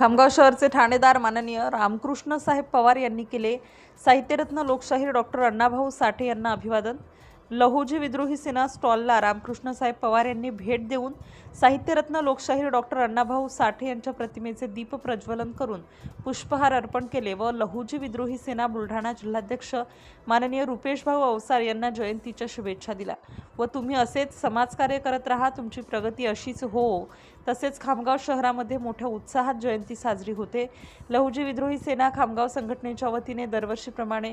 खामगाव शहरचे ठाणेदार माननीय रामकृष्ण साहेब पवार यांनी केले. साहित्यरत्न लोकशाहीर डॉक्टर अण्णाभाऊ साठे यांना अभिवादन. लहुजी विद्रोही सेना स्टॉलला रामकृष्णसाहेब पवार यांनी भेट देऊन साहित्यरत्न लोकशाहीर डॉक्टर अण्णाभाऊ साठे यांच्या प्रतिमेचे दीप प्रज्वलन करून पुष्पहार अर्पण केले व लहुजी विद्रोही सेना बुलढाणा जिल्हाध्यक्ष माननीय रुपेशभाऊ अवसार यांना जयंतीच्या शुभेच्छा दिल्या. व तुम्ही असेच समाजकार्य करत राहा तुमची प्रगती अशीच हो. तसेच खामगाव शहरामध्ये मोठ्या उत्साहात जयंती साजरी होते. लहुजी विद्रोही सेना खामगाव संघटनेच्या वतीने दरवर्षीप्रमाणे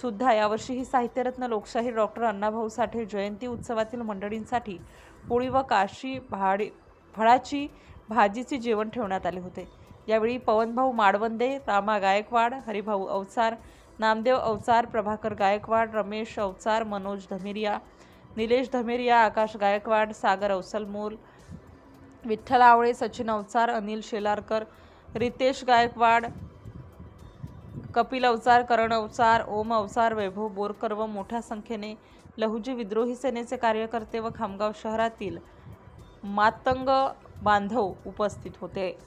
सुद्धा यावर्षीही साहित्यरत्न लोकशाही डॉक्टर अण्णाभाऊ साठे जयंती उत्सवातील मंडळींसाठी पोळी व काशी भाडी फळाची भाजीचे जेवण ठेवण्यात आले होते. यावेळी पवनभाऊ माडवंदे रामा गायकवाड हरिभाऊ अवचार नामदेव अवचार प्रभाकर गायकवाड रमेश अवचार मनोज धमेरिया निलेश धमेरिया आकाश गायकवाड सागर अवसलमोल विठ्ठल आवळे सचिन अवचार अनिल शेलारकर रितेश गायकवाड कपिल अवचार करण अवचार ओम अवचार वैभव बोरकर व मोठ्या संख्येने लहुजी विद्रोही सेनेचे कार्यकर्ते व खामगाव शहरातील मातंग बांधव उपस्थित होते.